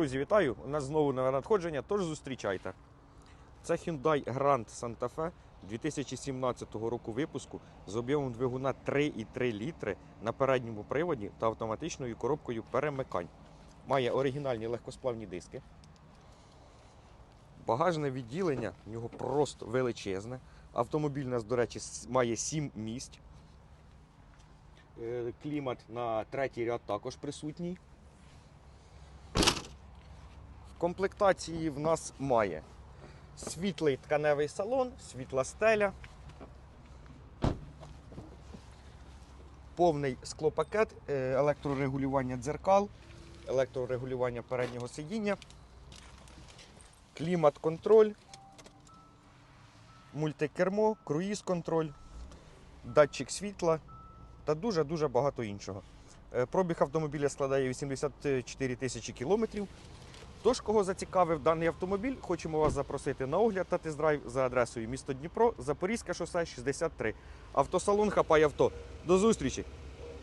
Друзі, вітаю! У нас знову нове надходження, тож зустрічайте. Це Hyundai Grand Santa Fe 2017 року випуску з об'ємом двигуна 3,3 літри на передньому приводі та автоматичною коробкою перемикань. Має оригінальні легкосплавні диски. Багажне відділення в нього просто величезне. Автомобіль у нас, до речі, має 7 місць. Е, Клімат на третій ряд також присутній. Комплектації в нас має світлий тканевий салон, світла стеля, повний склопакет, е, електрорегулювання дзеркал, електрорегулювання переднього сидіння, клімат-контроль, мультикермо, круїз-контроль, датчик світла та дуже-дуже багато іншого. Е, Пробіг автомобіля складає 84 тисячі кілометрів. Тож, кого зацікавив даний автомобіль, хочемо вас запросити на огляд та тест-драйв за адресою місто Дніпро, Запорізьке шосе 63. Автосалон Хапай авто. До зустрічі!